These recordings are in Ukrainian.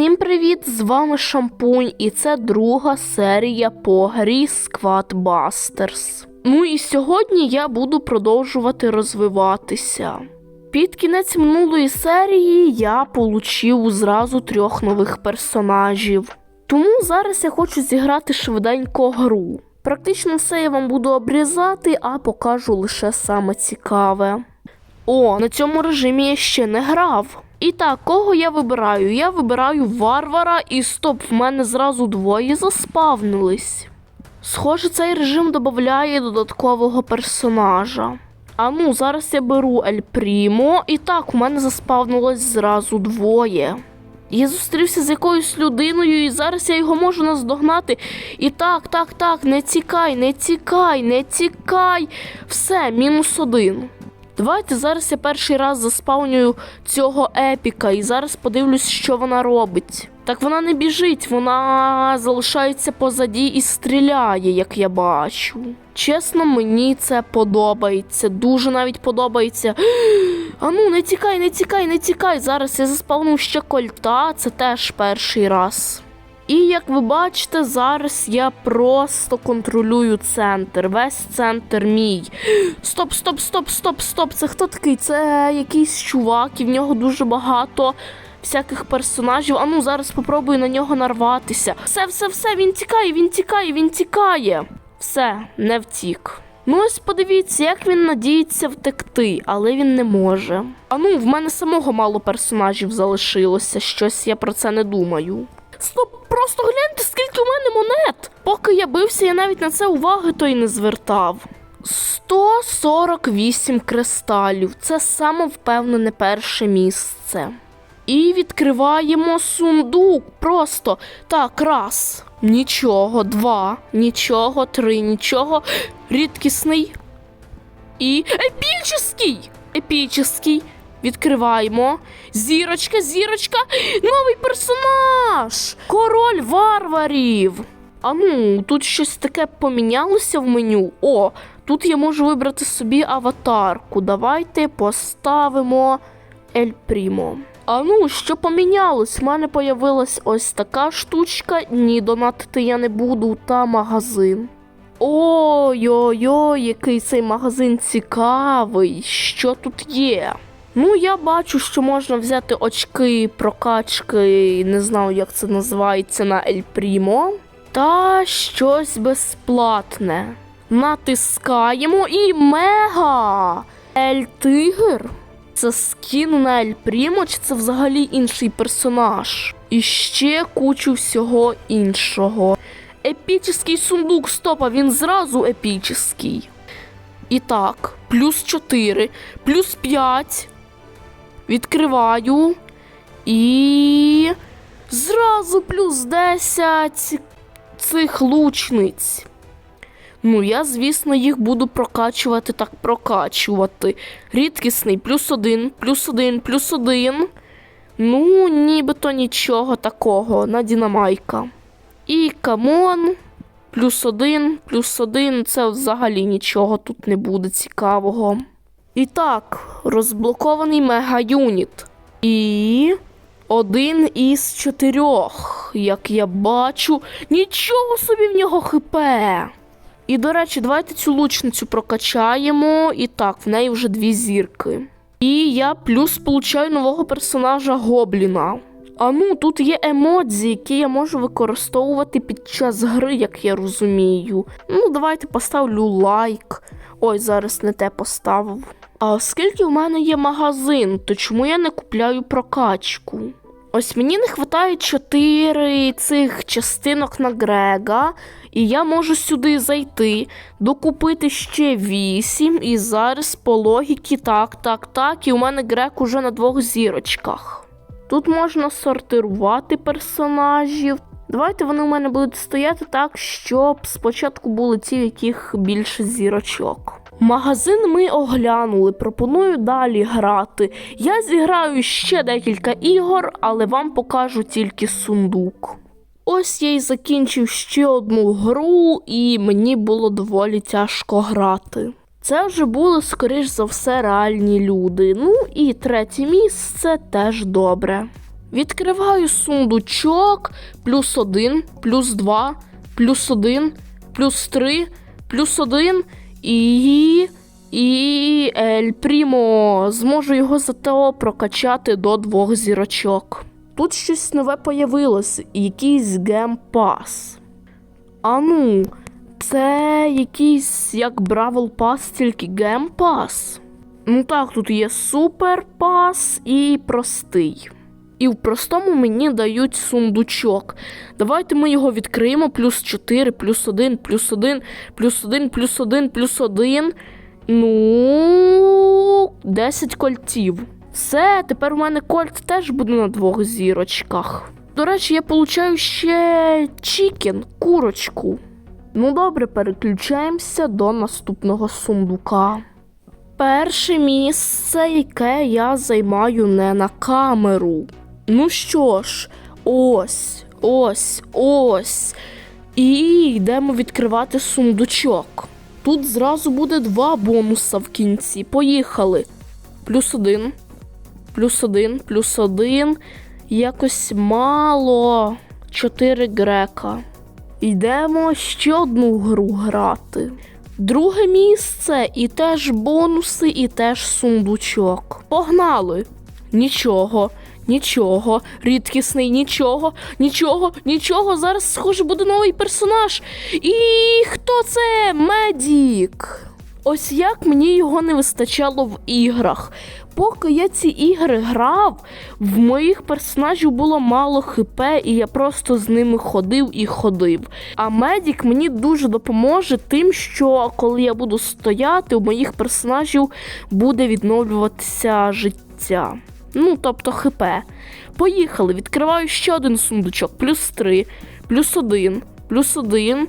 Всім привіт! З вами Шампунь, і це друга серія по грі Squad Busters. Ну і сьогодні я буду продовжувати розвиватися. Під кінець минулої серії я получив зразу трьох нових персонажів. Тому зараз я хочу зіграти швиденько гру. Практично все я вам буду обрізати, а покажу лише саме цікаве. О, на цьому режимі я ще не грав. І так, кого я вибираю? Я вибираю варвара і стоп, в мене зразу двоє заспавнились. Схоже, цей режим додає додаткового персонажа. А ну, зараз я беру Ель Прімо, і так, у мене заспавнилось зразу двоє. Я зустрівся з якоюсь людиною, і зараз я його можу наздогнати. І так, так, так, не тікай, не тікай, не тікай. Все, мінус один. Давайте зараз я перший раз заспавнюю цього епіка і зараз подивлюсь, що вона робить. Так вона не біжить, вона залишається позаді і стріляє, як я бачу. Чесно, мені це подобається. Дуже навіть подобається. Ану, не тікай, не тікай, не тікай. Зараз я заспавнив ще кольта, це теж перший раз. І як ви бачите, зараз я просто контролюю центр. Весь центр мій. Стоп, стоп, стоп, стоп, стоп. Це хто такий? Це якийсь чувак, і в нього дуже багато всяких персонажів. А ну зараз спробую на нього нарватися. Все, все, все, він тікає, він тікає, він тікає. Все, не втік. Ну ось подивіться, як він надіється втекти, але він не може. А ну, в мене самого мало персонажів залишилося, щось я про це не думаю. Стоп, просто гляньте, скільки у мене монет. Поки я бився, я навіть на це уваги то й не звертав. 148 кристалів. Це самовпевнене перше місце. І відкриваємо сундук. Просто так, раз. Нічого, два, нічого, три, нічого. Рідкісний. І епічний. Епічний. Відкриваємо. Зірочка, зірочка. Новий персонаж. Король варварів. А ну, тут щось таке помінялося в меню. О, тут я можу вибрати собі аватарку. Давайте поставимо Ель Прімо. А ну, що помінялось? У мене появилась ось така штучка. Ні, донатити я не буду, та магазин. Ой-ой-ой, який цей магазин цікавий. Що тут є? Ну, я бачу, що можна взяти очки прокачки, не знаю, як це називається на Ель Прімо. Та щось безплатне. Натискаємо і мега! Ель Тигр? Це скін на Ель Прімо, чи це взагалі інший персонаж? І ще кучу всього іншого. Епічний сундук, стопа, він зразу епічний. І так, плюс 4, плюс 5. Відкриваю. І. Зразу плюс 10 цих лучниць. Ну, я, звісно, їх буду прокачувати так прокачувати. Рідкісний плюс один, плюс один, плюс один. Ну, нібито нічого такого на Дінамайка. І камон. Плюс один, плюс один. Це взагалі нічого тут не буде цікавого. І так, розблокований мега-юніт. І один із чотирьох. Як я бачу, нічого собі в нього хп. І, до речі, давайте цю лучницю прокачаємо. І так, в неї вже дві зірки. І я плюс получаю нового персонажа Гобліна. А ну, тут є емодзі, які я можу використовувати під час гри, як я розумію. Ну, давайте поставлю лайк. Ой, зараз не те поставив. А оскільки в мене є магазин, то чому я не купляю прокачку? Ось мені не вистачає чотири цих частинок на Грега, і я можу сюди зайти, докупити ще вісім, і зараз по логіки так, так, так, і у мене Грег уже на двох зірочках. Тут можна сортирувати персонажів. Давайте вони у мене будуть стояти так, щоб спочатку були ті, яких більше зірочок. Магазин ми оглянули. Пропоную далі грати. Я зіграю ще декілька ігор, але вам покажу тільки сундук. Ось я й закінчив ще одну гру, і мені було доволі тяжко грати. Це вже були, скоріш за все, реальні люди. Ну і третє місце теж добре. Відкриваю сундучок, плюс один, плюс два, плюс один, плюс три, плюс один і. І Ель Прімо. Зможу його за ТО прокачати до двох зірочок. Тут щось нове появилось, якийсь гемпас. А ну, це якийсь як Бравл Пас, тільки гемпас. Ну так, тут є супер пас і простий. І в простому мені дають сундучок. Давайте ми його відкриємо. Плюс 4, плюс 1, плюс 1, плюс 1, плюс 1, плюс 1. Ну, 10 кольтів. Все, тепер у мене кольт теж буде на двох зірочках. До речі, я получаю ще чікен, курочку. Ну добре, переключаємося до наступного сундука. Перше місце, яке я займаю не на камеру. Ну що ж, ось, ось, ось. І йдемо відкривати сундучок. Тут зразу буде два бонуса в кінці. Поїхали. Плюс один, плюс один, плюс один. Якось мало. Чотири грека. Йдемо ще одну гру грати. Друге місце і теж бонуси, і теж сундучок. Погнали! Нічого, нічого, рідкісний, нічого, нічого, нічого. Зараз, схоже, буде новий персонаж. І хто це? Медік. Ось як мені його не вистачало в іграх. Поки я ці ігри грав, в моїх персонажів було мало хп, і я просто з ними ходив і ходив. А медік мені дуже допоможе тим, що коли я буду стояти, у моїх персонажів буде відновлюватися життя. Ну, тобто хп. Поїхали, відкриваю ще один сундучок, плюс 3, плюс 1, плюс 1.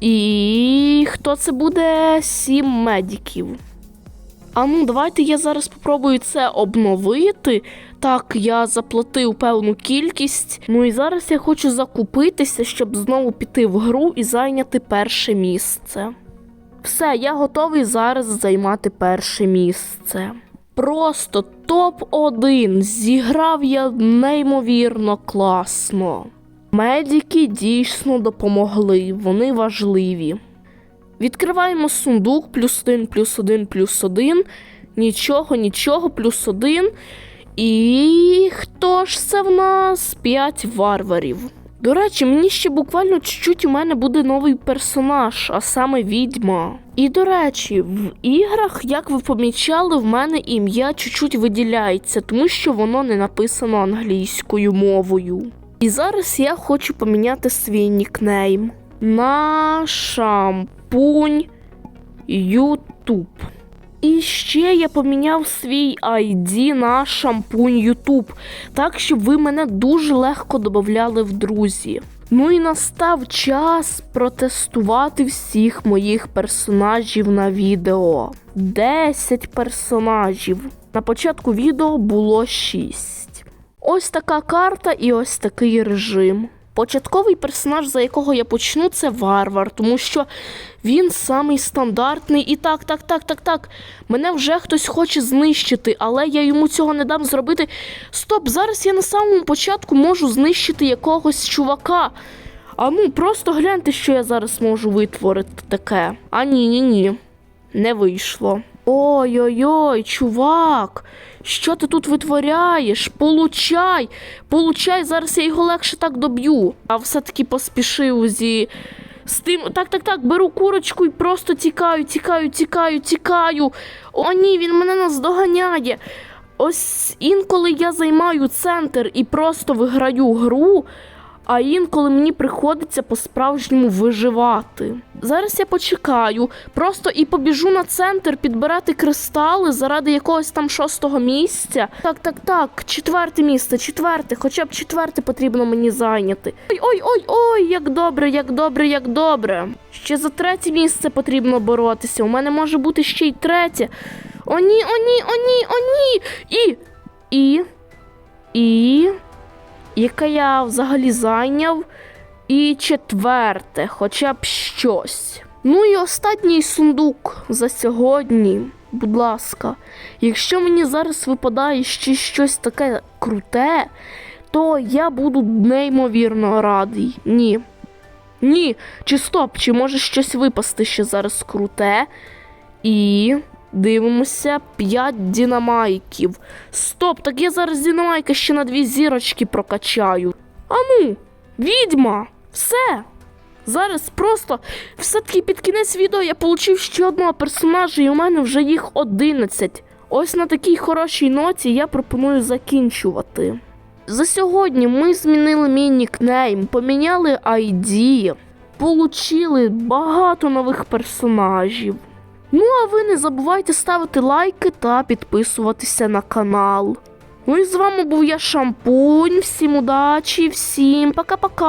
І хто це буде? Сім медиків. А ну, давайте я зараз попробую це обновити. Так, я заплатив певну кількість. Ну і зараз я хочу закупитися, щоб знову піти в гру і зайняти перше місце. Все, я готовий зараз займати перше місце. Просто топ-1. Зіграв я неймовірно класно. Медики дійсно допомогли, вони важливі. Відкриваємо сундук плюс один, плюс один, плюс один. Нічого, нічого, плюс один. І хто ж це в нас? П'ять варварів. До речі, мені ще буквально чуть-чуть у мене буде новий персонаж, а саме відьма. І до речі, в іграх, як ви помічали, в мене ім'я чуть-чуть виділяється, тому що воно не написано англійською мовою. І зараз я хочу поміняти свій нікнейм на шампунь Ютуб. І ще я поміняв свій ID на шампунь Ютуб, так щоб ви мене дуже легко додавали в друзі. Ну і настав час протестувати всіх моїх персонажів на відео. 10 персонажів. На початку відео було 6. Ось така карта і ось такий режим. Початковий персонаж, за якого я почну, це варвар, тому що він самий стандартний. І так, так, так, так, так. Мене вже хтось хоче знищити, але я йому цього не дам зробити. Стоп, зараз я на самому початку можу знищити якогось чувака. А ну, просто гляньте, що я зараз можу витворити таке. А ні, ні, ні. Не вийшло. Ой-ой-ой, чувак, що ти тут витворяєш? Получай, получай, зараз я його легше так доб'ю. А все-таки поспішив зі. З тим, так, так, так, беру курочку і просто тікаю, тікаю, тікаю, тікаю. О, ні, він мене наздоганяє. Ось інколи я займаю центр і просто виграю гру, а інколи мені приходиться по-справжньому виживати. Зараз я почекаю, просто і побіжу на центр підбирати кристали заради якогось там шостого місця. Так, так, так, четверте місце, четверте, хоча б четверте потрібно мені зайняти. Ой, ой, ой, ой, як добре, як добре, як добре. Ще за третє місце потрібно боротися. У мене може бути ще й третє. О, ні, о, ні, о, ні, о, ні. І. І. І яке я взагалі зайняв. І четверте, хоча б щось. Ну і останній сундук за сьогодні. Будь ласка, якщо мені зараз випадає ще щось таке круте, то я буду неймовірно радий. Ні. Ні. Чи стоп, чи може щось випасти ще зараз круте? І дивимося 5 дінамайків. Стоп, так я зараз дінамайки ще на дві зірочки прокачаю. Ану, відьма! Все. Зараз просто все-таки під кінець відео я отримав ще одного персонажа, і у мене вже їх 11. Ось на такій хорошій ноті я пропоную закінчувати. За сьогодні ми змінили мій нікнейм, поміняли ID, получили багато нових персонажів. Ну а ви не забувайте ставити лайки та підписуватися на канал. Ну і з вами був я Шампунь. Всім удачі, всім пока-пока.